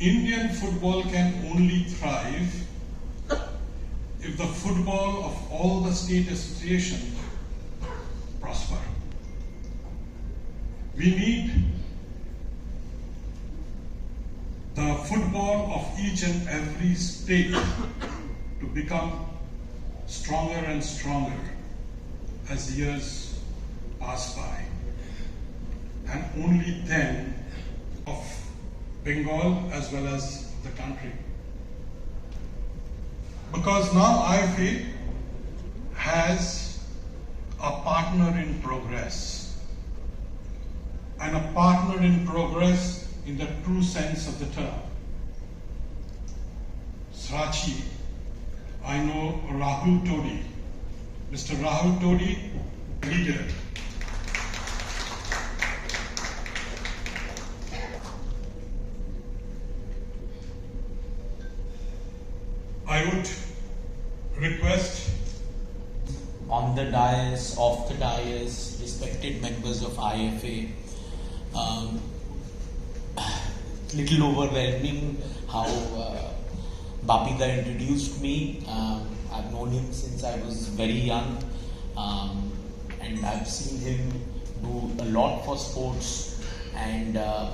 Indian football can only thrive if the football of all the state associations prosper. We need the football of each and every state to become stronger and stronger as years pass by. And only then of Bengal as well as the country. Because now IFA has a partner in progress and a partner in progress in the true sense of the term. Srachi, I know Rahul Todi. Mr. Rahul Todi, leader. I would request on the dais, off the dais, respected members of IFA. Um, little overwhelming how uh, Babida introduced me. Um, I've known him since I was very young, um, and I've seen him do a lot for sports. And uh,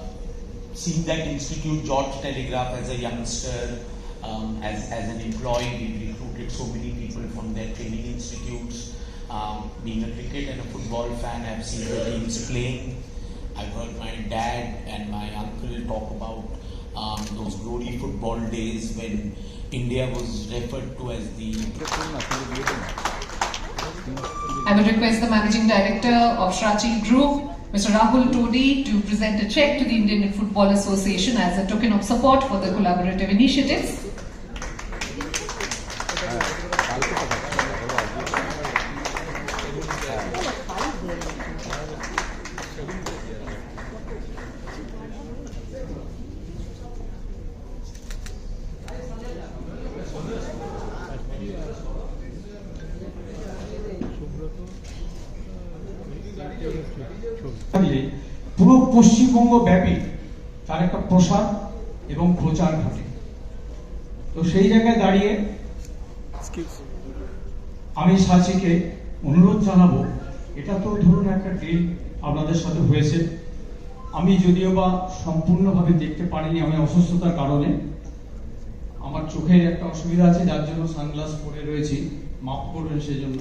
seeing that institute, George Telegraph, as a youngster, um, as, as an employee, we recruited so many people from their training institutes. Um, being a cricket and a football fan, I've seen the teams playing. I've heard my dad and my uncle talk about um, those glory football days when India was referred to as the I would request the Managing Director of Shrachi Group, Mr. Rahul Todi, to present a check to the Indian Football Association as a token of support for the collaborative initiatives. Paschimbanga ব্যাপী তার একটা প্রসার এবং প্রচার ঘটে। তো সেই জায়গায় দাঁড়িয়ে আমি সাচিকে অনুরোধ জানাব, এটা তো ধরুন একটা ডিল আপনাদের সাথে হয়েছে। আমি যদিও বা সম্পূর্ণভাবে দেখতে পারিনি আমি অসুস্থতার কারণে। আমার চোখে একটা অসুবিধা আছে, যার জন্য সানগ্লাস পরে রয়েছি মাফ করবেন সেজন্য।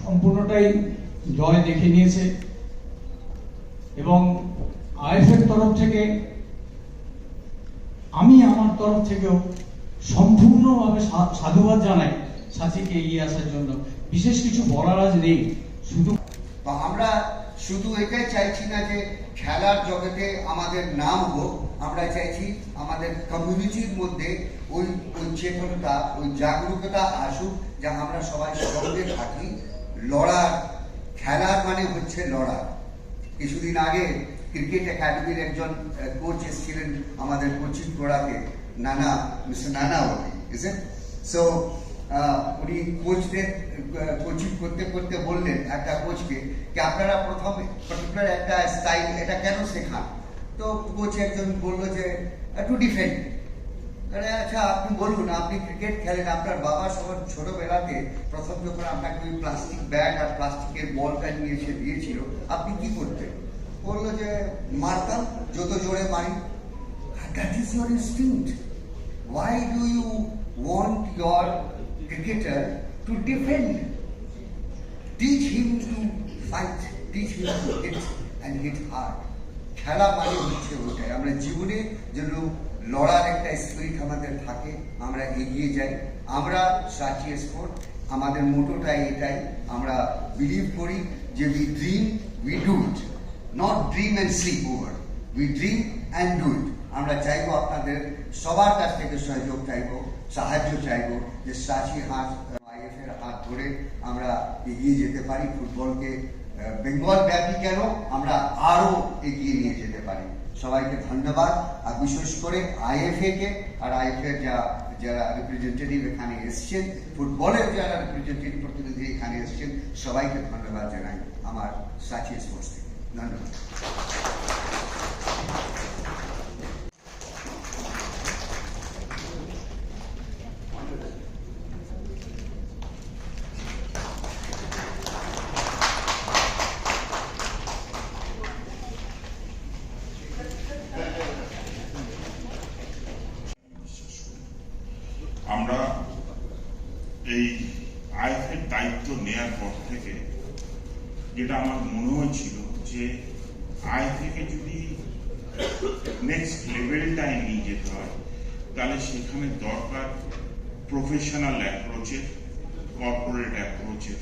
সম্পূর্ণটাই জয় দেখে নিয়েছে। এবং আইএফের তরফ থেকে আমি আমার তরফ থেকেও সম্পূর্ণভাবে সাধুবাদ জানাই সাথীকে এগিয়ে আসার জন্য। বিশেষ কিছু বলার আজ নেই, শুধু আমরা শুধু এটাই চাইছি না যে খেলার জগতে আমাদের নাম হোক, আমরা চাইছি আমাদের কমিউনিটির মধ্যে ওই ওই চেতনতা ওই জাগরুকতা আসুক, যা আমরা সবাই সঙ্গে থাকি, লড়ার খেলার মানে হচ্ছে লড়া। কিছুদিন আগে ক্রিকেট একাডেমির একজন কোচ এসেছিলেন আমাদের কোচিং গোড়াতে নানা মিস্টার নানা বলি ইজ সো উনি কোচদের কোচিং করতে করতে বললেন একটা কোচকে যে আপনারা প্রথম পার্টিকুলার একটা স্টাইল এটা কেন শেখান? তো কোচ একজন বলল যে টু ডিফেন্ড আরে আচ্ছা আপনি বলুন আপনি ক্রিকেট খেলেন আপনার বাবা সবার ছোটবেলাতে প্রথম যখন আপনাকে ওই প্লাস্টিক ব্যাট আর প্লাস্টিকের বলটা নিয়ে এসে দিয়েছিল আপনি কি করতেন বলল যে মারতাম যত জোরে মারি that is your instinct why do you want your cricketer to defend? Teach him to fight, teach him to hit and hit hard. খেলা মানে হচ্ছে ওটাই। আমরা জীবনে যেন লড়ার একটা স্পিরিট আমাদের থাকে, আমরা এগিয়ে যাই। আমরা সাচি স্পোর্ট আমাদের মোটোটাই এটাই। আমরা বিলিভ করি যে we dream we do it not dream and sleep over we dream and do it আমরা চাইব আপনাদের সবার কাছ থেকে সহযোগ চাইব, সাহায্য চাইব যে সাচি হাত, আইএফ এর হাত ধরে আমরা এগিয়ে যেতে পারি, ফুটবলকে বেঙ্গল ব্যাপী কেন আমরা আরও এগিয়ে নিয়ে যেতে পারি? সবাইকে ধন্যবাদ। আর বিশেষ করে আইএফএ কে, আর আইএফএ যা, যারা রিপ্রেজেন্টেটিভ এখানে এসছেন, ফুটবলের যারা রিপ্রেজেন্টেটিভ প্রতিনিধি এখানে এসছেন, সবাইকে ধন্যবাদ জানাই আমার সাচি স্পোর্টস থেকে ধন্যবাদ। এই আইএফের দায়িত্ব নেয়ার পর থেকে যেটা আমার মনে হয়েছিল যে আয় থেকে যদি নেক্সট লেভেলটায় নিয়ে যেতে হয়, তাহলে সেখানে দরকার প্রফেশনাল অ্যাপ্রোচের কর্পোরেট অ্যাপ্রোচের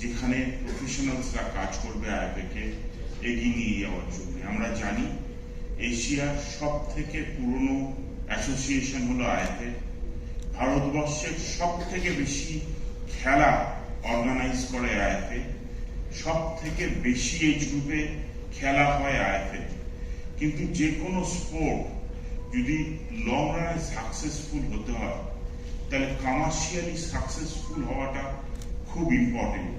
যেখানে প্রফেশনালসরা কাজ করবে আইপিকে এগিয়ে নিয়ে যাওয়ার জন্য। আমরা জানি এশিয়ার সব থেকে পুরনো অ্যাসোসিয়েশন হলো আইপের ভারতবর্ষের সব থেকে বেশি খেলা অর্গানাইজ করে আয়তে সব থেকে বেশি এজ গ্রুপে খেলা হয় আয়তে কিন্তু যে কোনো স্পোর্ট যদি লং রানে সাকসেসফুল হতে হয়, তাহলে কমার্শিয়ালি সাকসেসফুল হওয়াটা খুব ইম্পর্টেন্ট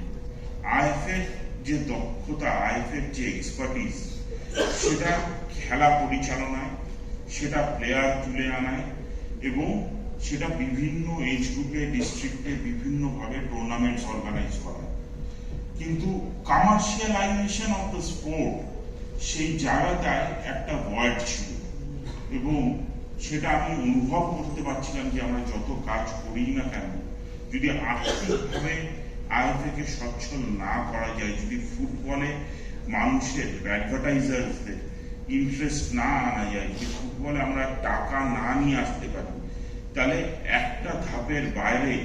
আইএফের যে দক্ষতা আইএফের যে এক্সপার্টিস সেটা খেলা পরিচালনায়, সেটা প্লেয়ার তুলে আনায় এবং সেটা বিভিন্ন এজ গ্রুপে ডিস্ট্রিক্টে বিভিন্নভাবে টুর্নামেন্টস অর্গানাইজ করা কিন্তু কমার্শিয়ালাইজেশন অফ দ্য স্পোর্ট সেই জায়গাটায় একটা ভয়েড ছিল এবং সেটা আমি অনুভব করতে পারছিলাম যে আমরা যত কাজ করি না কেন, যদি আর্থিকভাবে আয় থেকে সচ্ছল না করা যায়, যদি ফুটবলে মানুষের অ্যাডভার্টাইজারদের ইন্টারেস্ট না আনা যায়, যদি ফুটবলে আমরা টাকা না নিয়ে আসতে পারি তাহলে একটা ধাপের বাইরে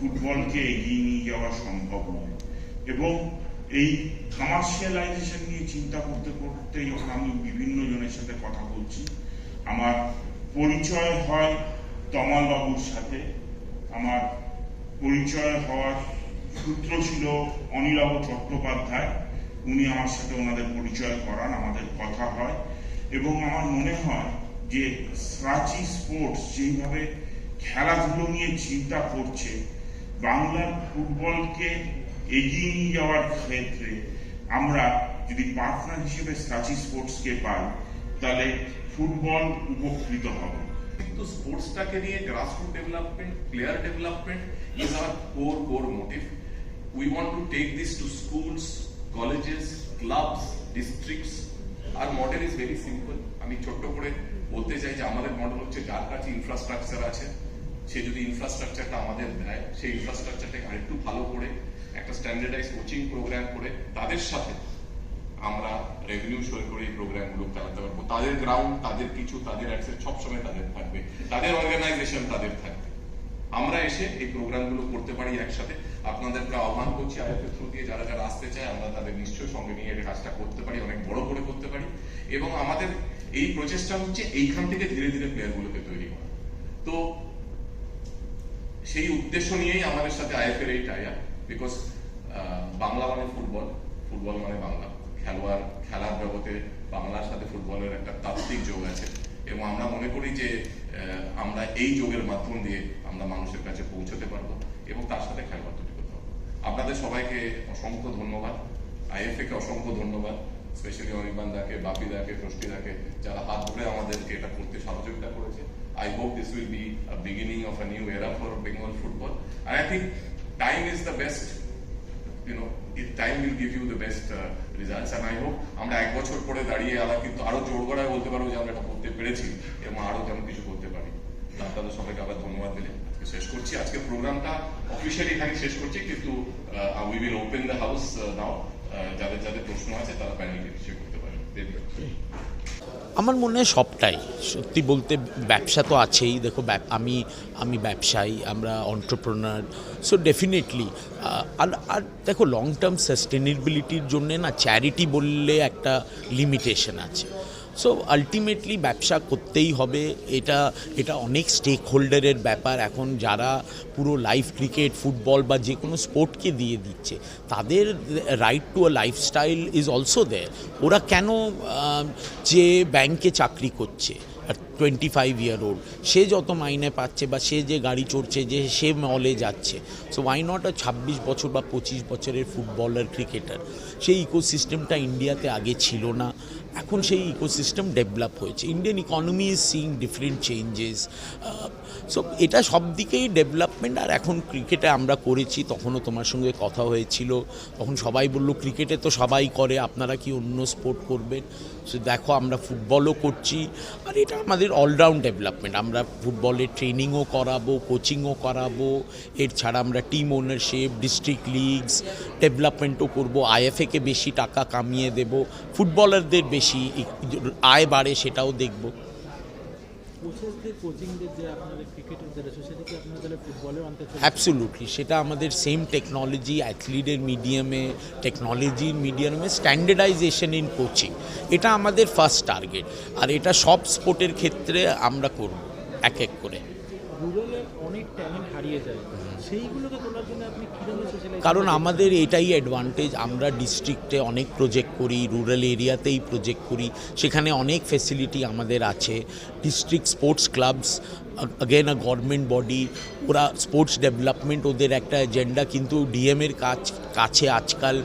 ফুটবলকে এগিয়ে নিয়ে যাওয়া সম্ভব নয়। এবং এই কমার্শিয়ালাইজেশন নিয়ে চিন্তা করতে করতে যখন আমি বিভিন্ন জনের সাথে কথা বলছি, আমার পরিচয় হয় তমাল বাবুর সাথে। আমার পরিচয় হওয়ার সূত্র ছিল অনিলাভ চট্টোপাধ্যায়। উনি আমার সাথে ওনাদের পরিচয় করান, আমাদের কথা হয়। এবং আমার মনে হয় যে সাচি স্পোর্টস যেইভাবে খেলাধুলো নিয়ে চিন্তা করছে। বাংলার ফুটবলকে এগিয়ে নিয়ে যাওয়ার ক্ষেত্রে আমরা যদি পার্টনার হিসেবে সাচি স্পোর্টসকে পাই, তাহলে ফুটবল উপকৃত হবে। কিন্তু স্পোর্টসটাকে নিয়ে grassroot development player development is our core core motive we want to take this to schools colleges clubs districts R model is very simple আমি ছোট্ট করে বলতে চাই যে আমাদের মডেল হচ্ছে যার কাছে ইনফ্রাস্ট্রাকচার আছে। সে যদি ইনফ্রাস্ট্রাকচারটা আমাদের দেয়, সেই ইনফ্রাস্ট্রাকচারটাকে আরেকটু ভালো করে একটা স্ট্যান্ডার্ডাইজ কোচিং প্রোগ্রাম করে তাদের সাথে আমরা রেভিনিউ শো করে এই প্রোগ্রামগুলো চালাতে পারব। তাদের গ্রাউন্ড তাদের কিছু, তাদের অ্যাক্সেস সবসময় তাদের থাকবে। তাদের অর্গানাইজেশন তাদের থাকবে। আমরা এসে এই প্রোগ্রামগুলো করতে পারি একসাথে। আপনাদেরকে আহ্বান করছি আইএফএ থ্রু দিয়ে, যারা যারা আসতে চায়, আমরা তাদের নিশ্চয়ই সঙ্গে নিয়ে এই কাজটা করতে পারি, অনেক বড় করে করতে পারি। এবং আমাদের এই প্রচেষ্টা হচ্ছে এইখান থেকে ধীরে ধীরে প্লেয়ারগুলোকে তৈরি করা। তো সেই উদ্দেশ্য নিয়েই আমাদের সাথে আইএফএর এই টাই বিকজ বাংলা মানে ফুটবল ফুটবল মানে বাংলা। খেলোয়াড়, খেলার জগতে বাংলার সাথে ফুটবলের একটা তাত্ত্বিক যোগ আছে। এবং আমরা মনে করি যে আমরা এই যোগের মাধ্যম দিয়ে আমরা মানুষের কাছে পৌঁছতে পারব এবং তার সাথে খেলোয়াড় তৈরি করতে পারব। আপনাদের সবাইকে অসংখ্য ধন্যবাদ। আইএফএ কে অসংখ্য ধন্যবাদ। স্পেশালি অনির্বাণ দাকে বাপি দাকে প্রষ্টি দাকে যারা হাত ধরে আমাদেরকে এটা করতে সহযোগিতা করেছে। I hope this will be beginning of a new era for Bengal football I think time is the best know, it, time will give you the best uh, results. And I আমরা এক বছর পরে দাঁড়িয়ে আবার কিন্তু আরও জোর গড়ায় বলতে পারব যে আমরা এটা করতে পেরেছি এবং আরও যেন কিছু করতে পারি। আপনাদের সবাইকে আবার ধন্যবাদ দিলে। শেষ করছি। আজকে প্রোগ্রামটা অফিসিয়ালি এখানে শেষ করছি কিন্তু we will open the house now যাদের যাদের প্রশ্ন আছে, তারা প্যানেলকে কিছু করতে পারে আমার মনে হয় সবটাই। সত্যি বলতে ব্যবসা তো আছেই। দেখো আমি আমি ব্যবসায়ী, আমরা অন্টারপ্রনার সো ডেফিনেটলি আর আর দেখো লং টার্ম সাস্টেনেবিলিটির জন্যে না চ্যারিটি বললে একটা লিমিটেশন আছে। সো আলটিমেটলি ব্যবসা করতেই হবে। এটা এটা অনেক স্টেক হোল্ডারের ব্যাপার। এখন যারা পুরো লাইফ ক্রিকেট ফুটবল বা যে কোনো স্পোর্টকে দিয়ে দিচ্ছে, তাদের right to a lifestyle is also দেয় ওরা কেন যে ব্যাংকে চাকরি করছে টোয়েন্টি ফাইভ ইয়ার ওল্ড সে যত মাইনে পাচ্ছে বা সে যে গাড়ি চড়ছে, যে সে মলে যাচ্ছে সো ওয়াই নট আ ছাব্বিশ বছর বা পঁচিশ বছরের ফুটবলার ক্রিকেটার সেই ইকোসিস্টেমটা ইন্ডিয়াতে আগে ছিল না। এখন সেই ইকোসিস্টেম ডেভেলপ হয়েছে। Indian economy is seeing different changes so এটা সব দিকেই ডেভেলপমেন্ট আর এখন ক্রিকেটে আমরা করেছি, তখনও তোমার সঙ্গে কথা হয়েছিল, তখন সবাই বলল ক্রিকেটে তো সবাই করে, আপনারা কি অন্য স্পোর্ট করবেন? সো দেখো, আমরা ফুটবলও করছি, আর এটা আমাদের অলরাউন্ড ডেভেলপমেন্ট আমরা ফুটবলের ট্রেনিংও করাবো কোচিংও করাবো, এর ছাড়া আমরা টিম ওনারশিপ ডিস্ট্রিক্ট লিগস ডেভেলপমেন্টও করব আইএফএকে বেশি টাকা কামিয়ে দেব ফুটবলারদের বেশি আয় বাড়ে সেটাও দেখব। অ্যাবসোলুটলি সেটা আমাদের সেম টেকনোলজি অ্যাথলিটের মিডিয়ামে টেকনোলজির মিডিয়ামে স্ট্যান্ডার্ডাইজেশন ইন কোচিং এটা আমাদের ফার্স্ট টার্গেট আর এটা সব স্পোর্টের ক্ষেত্রে আমরা করব এক এক করে। রুরালে অনেক ট্যালেন্ট হারিয়ে যায়। সেইগুলোকে তোলার জন্য আপনি কীভাবে কারণ আমাদের এটাই অ্যাডভান্টেজ আমরা ডিস্ট্রিক্টে অনেক প্রজেক্ট করি রুরাল এরিয়াতেই প্রজেক্ট করি সেখানে অনেক ফেসিলিটি আমাদের আছে। District sports clubs again a government body ওরা স্পোর্টস ডেভেলপমেন্ট ওদের একটা এজেন্ডা কিন্তু ডিএমের কাজ, কাছে আজকাল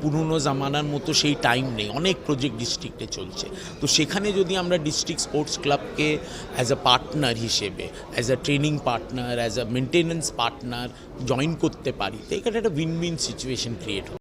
পুরনো জামানার মতো সেই টাইম নেই। অনেক প্রজেক্ট ডিস্ট্রিক্টে চলছে। তো সেখানে যদি আমরা ডিস্ট্রিক্ট স্পোর্টস ক্লাবকে অ্যাজ আ পার্টনার হিসেবে as a training partner as a maintenance partner join করতে পারি, তো এখানে একটা উইন উইন সিচুয়েশন ক্রিয়েট হবে